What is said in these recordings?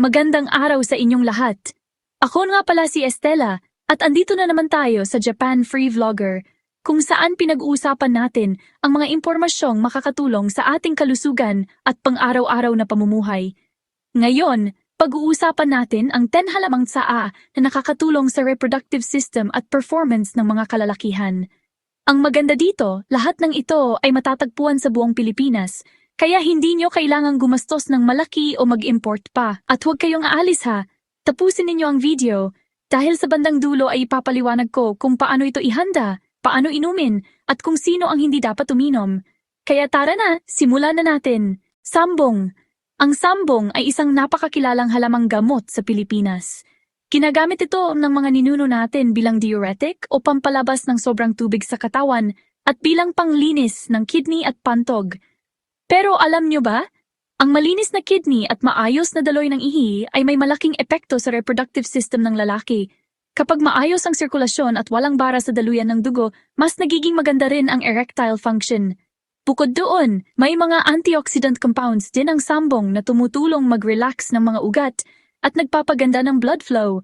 Magandang araw sa inyong lahat. Ako nga pala si Estela at andito na naman tayo sa Japan Free Vlogger kung saan pinag-uusapan natin ang mga impormasyong makakatulong sa ating kalusugan at pang-araw-araw na pamumuhay. Ngayon, pag-uusapan natin ang 10 halamang tsaa na nakakatulong sa reproductive system at performance ng mga kalalakihan. Ang maganda dito, lahat ng ito ay matatagpuan sa buong Pilipinas, kaya hindi nyo kailangang gumastos ng malaki o mag-import pa. At huwag kayong aalis ha, tapusin ninyo ang video dahil sa bandang dulo ay ipapaliwanag ko kung paano ito ihanda, paano inumin, at kung sino ang hindi dapat uminom. Kaya tara na, simulan na natin. Sambong. Ang sambong ay isang napakakilalang halamang gamot sa Pilipinas. Ginagamit ito ng mga ninuno natin bilang diuretic o pampalabas ng sobrang tubig sa katawan at bilang panglinis ng kidney at pantog. Pero alam nyo ba? Ang malinis na kidney at maayos na daloy ng ihi ay may malaking epekto sa reproductive system ng lalaki. Kapag maayos ang sirkulasyon at walang bara sa daluyan ng dugo, mas nagiging maganda rin ang erectile function. Bukod doon, may mga antioxidant compounds din ang sambong na tumutulong mag-relax ng mga ugat at nagpapaganda ng blood flow.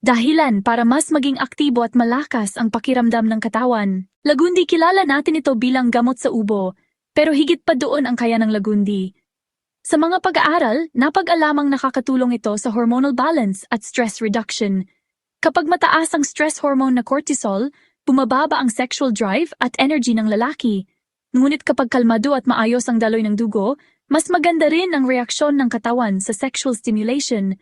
Dahilan para mas maging aktibo at malakas ang pakiramdam ng katawan. Lagundi kilala natin ito bilang gamot sa ubo, pero higit pa doon ang kaya ng lagundi. Sa mga pag-aaral, napag-alamang nakakatulong ito sa hormonal balance at stress reduction. Kapag mataas ang stress hormone na cortisol, bumababa ang sexual drive at energy ng lalaki. Ngunit kapag kalmado at maayos ang daloy ng dugo, mas maganda rin ang reaksyon ng katawan sa sexual stimulation.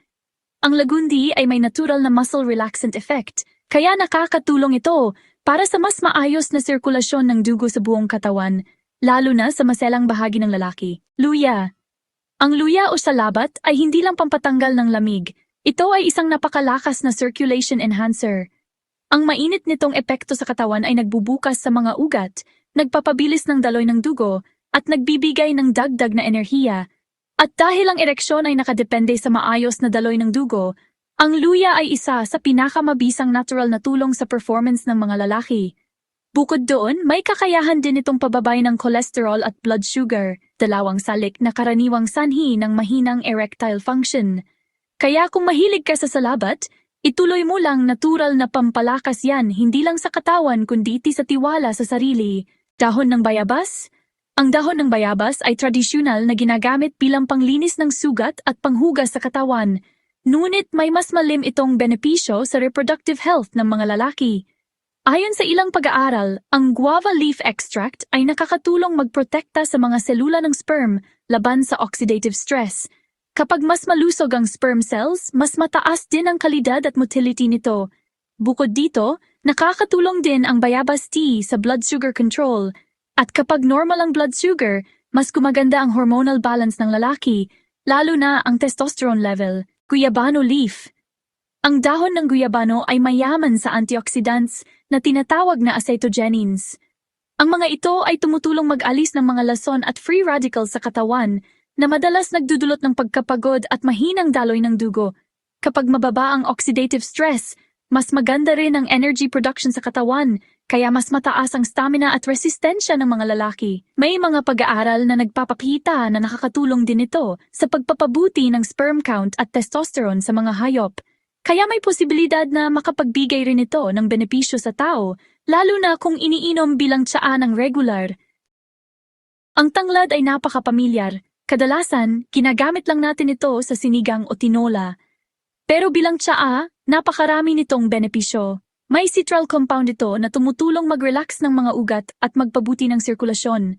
Ang lagundi ay may natural na muscle relaxant effect, kaya nakakatulong ito para sa mas maayos na sirkulasyon ng dugo sa buong katawan, lalo na sa maselang bahagi ng lalaki. Luya Ang luya o salabat ay hindi lang pampatanggal ng lamig, ito ay isang napakalakas na circulation enhancer. Ang mainit nitong epekto sa katawan ay nagbubukas sa mga ugat, nagpapabilis ng daloy ng dugo, at nagbibigay ng dagdag na enerhiya. At dahil ang ereksyon ay nakadepende sa maayos na daloy ng dugo, ang luya ay isa sa pinakamabisang natural na tulong sa performance ng mga lalaki. Bukod doon, may kakayahan din itong pababay ng cholesterol at blood sugar, dalawang salik na karaniwang sanhi ng mahinang erectile function. Kaya kung mahilig ka sa salabat, ituloy mo lang natural na pampalakas yan hindi lang sa katawan kundi sa tiwala sa sarili. Dahon ng bayabas? Ang dahon ng bayabas ay tradisyonal na ginagamit bilang panglinis ng sugat at panghugas sa katawan. Ngunit may mas malim itong benepisyo sa reproductive health ng mga lalaki. Ayon sa ilang pag-aaral, ang guava leaf extract ay nakakatulong magprotekta sa mga selula ng sperm laban sa oxidative stress. Kapag mas malusog ang sperm cells, mas mataas din ang kalidad at motility nito. Bukod dito, nakakatulong din ang bayabas tea sa blood sugar control. At kapag normal ang blood sugar, mas gumaganda ang hormonal balance ng lalaki, lalo na ang testosterone level. Guyabano leaf ang dahon ng guyabano ay mayaman sa antioxidants na tinatawag na acetogenins. Ang mga ito ay tumutulong mag-alis ng mga lason at free radicals sa katawan na madalas nagdudulot ng pagkapagod at mahinang daloy ng dugo. Kapag mababa ang oxidative stress, mas maganda rin ang energy production sa katawan, kaya mas mataas ang stamina at resistensya ng mga lalaki. May mga pag-aaral na nagpapakita na nakakatulong din ito sa pagpapabuti ng sperm count at testosterone sa mga hayop. Kaya may posibilidad na makapagbigay rin ito ng benepisyo sa tao, lalo na kung iniinom bilang tsaa ng regular. Ang tanglad ay napakapamilyar. Kadalasan, ginagamit lang natin ito sa sinigang o tinola. Pero bilang tsaa, napakarami nitong benepisyo. May citral compound ito na tumutulong mag-relax ng mga ugat at magpabuti ng sirkulasyon.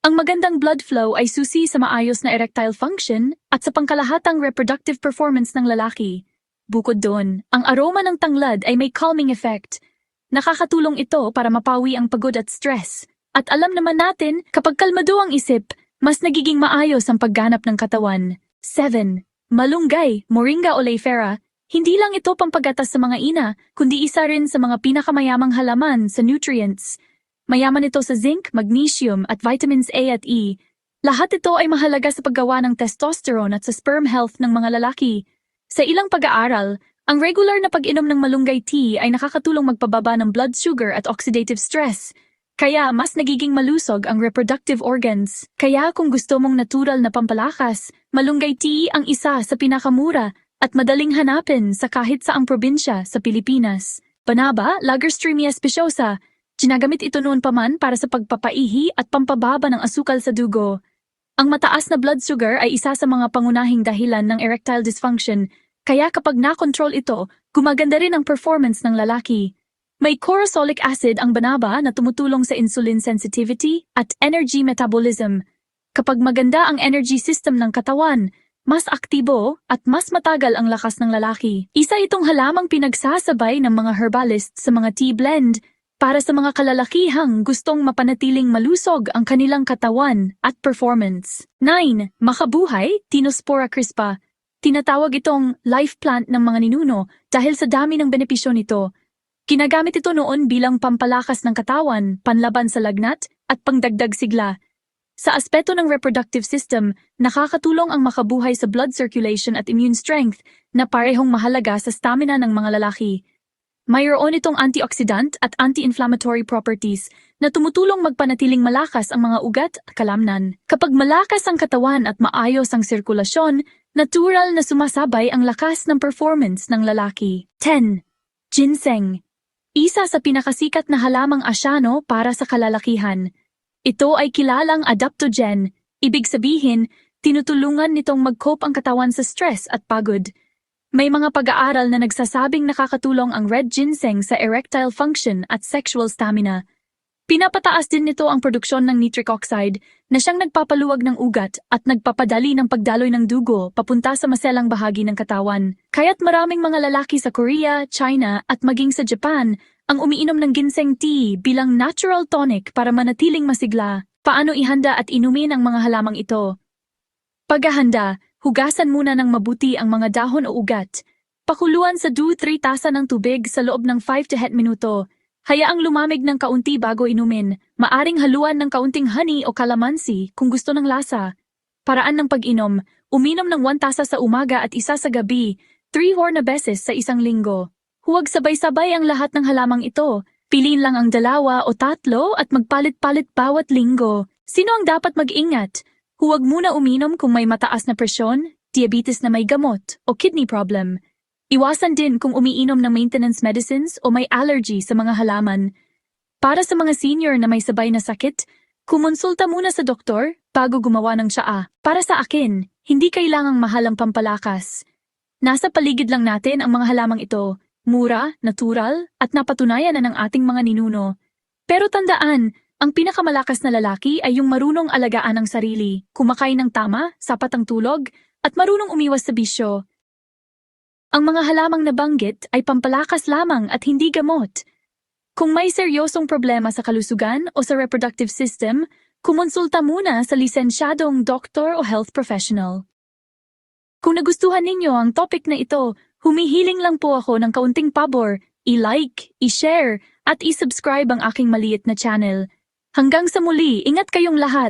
Ang magandang blood flow ay susi sa maayos na erectile function at sa pangkalahatang reproductive performance ng lalaki. Bukod doon, ang aroma ng tanglad ay may calming effect. Nakakatulong ito para mapawi ang pagod at stress. At alam naman natin, kapag kalmado ang isip, mas nagiging maayos ang pagganap ng katawan. 7. Malunggay, Moringa oleifera, hindi lang ito pampagatas sa mga ina, kundi isa rin sa mga pinakamayamang halaman sa nutrients. Mayaman ito sa zinc, magnesium at vitamins A at E. Lahat ito ay mahalaga sa paggawa ng testosterone at sa sperm health ng mga lalaki. Sa ilang pag-aaral, ang regular na pag-inom ng malunggay tea ay nakakatulong magpababa ng blood sugar at oxidative stress. Kaya mas nagiging malusog ang reproductive organs. Kaya kung gusto mong natural na pampalakas, malunggay tea ang isa sa pinakamura at madaling hanapin sa kahit saang probinsya sa Pilipinas. Banaba, Lagerstremia speciosa, ginagamit ito noon pa man para sa pagpapaihi at pampababa ng asukal sa dugo. Ang mataas na blood sugar ay isa sa mga pangunahing dahilan ng erectile dysfunction, kaya kapag nakontrol ito, gumaganda rin ang performance ng lalaki. May corosolic acid ang banaba na tumutulong sa insulin sensitivity at energy metabolism. Kapag maganda ang energy system ng katawan, mas aktibo at mas matagal ang lakas ng lalaki. Isa itong halamang pinagsasabay ng mga herbalists sa mga tea blend para sa mga kalalakihang gustong mapanatiling malusog ang kanilang katawan at performance. 9. Makabuhay, Tinospora crispa. Tinatawag itong life plant ng mga ninuno dahil sa dami ng benepisyo nito. Ginagamit ito noon bilang pampalakas ng katawan, panlaban sa lagnat, at pangdagdag sigla. Sa aspeto ng reproductive system, nakakatulong ang makabuhay sa blood circulation at immune strength na parehong mahalaga sa stamina ng mga lalaki. Mayroon itong antioxidant at anti-inflammatory properties na tumutulong magpanatiling malakas ang mga ugat at kalamnan. Kapag malakas ang katawan at maayos ang sirkulasyon, natural na sumasabay ang lakas ng performance ng lalaki. 10. Ginseng Isa sa pinakasikat na halamang asyano para sa kalalakihan. Ito ay kilalang adaptogen, ibig sabihin, tinutulungan nitong mag-cope ang katawan sa stress at pagod. May mga pag-aaral na nagsasabing nakakatulong ang red ginseng sa erectile function at sexual stamina. Pinapataas din nito ang produksyon ng nitric oxide na siyang nagpapaluwag ng ugat at nagpapadali ng pagdaloy ng dugo papunta sa maselang bahagi ng katawan. Kaya't maraming mga lalaki sa Korea, China at maging sa Japan ang umiinom ng ginseng tea bilang natural tonic para manatiling masigla. Paano ihanda at inumin ang mga halamang ito? Paghahanda, hugasan muna ng mabuti ang mga dahon o ugat. Pakuluan sa 2-3 tasa ng tubig sa loob ng 5 to 10 minuto. Hayaang lumamig ng kaunti bago inumin. Maaring haluan ng kaunting honey o kalamansi kung gusto ng lasa. Paraan ng pag-inom, uminom ng 1 tasa sa umaga at isa sa gabi, 3 or na beses sa isang linggo. Huwag sabay-sabay ang lahat ng halamang ito. Piliin lang ang dalawa o tatlo at magpalit-palit bawat linggo. Sino ang dapat mag-ingat? Huwag muna uminom kung may mataas na presyon, diabetes na may gamot, o kidney problem. Iwasan din kung umiinom ng maintenance medicines o may allergy sa mga halaman. Para sa mga senior na may sabay na sakit, kumonsulta muna sa doktor bago gumawa ng tsaa. Para sa akin, hindi kailangang mahal ang pampalakas. Nasa paligid lang natin ang mga halamang ito, mura, natural, at napatunayan na ng ating mga ninuno. Pero tandaan, ang pinakamalakas na lalaki ay yung marunong alagaan ang sarili, kumakain ng tama, sapat ang tulog, at marunong umiwas sa bisyo. Ang mga halamang nabanggit ay pampalakas lamang at hindi gamot. Kung may seryosong problema sa kalusugan o sa reproductive system, kumonsulta muna sa lisensyadong doktor o health professional. Kung nagustuhan ninyo ang topic na ito, humihiling lang po ako ng kaunting pabor, i-like, i-share, at i-subscribe ang aking maliit na channel. Hanggang sa muli, ingat kayong lahat!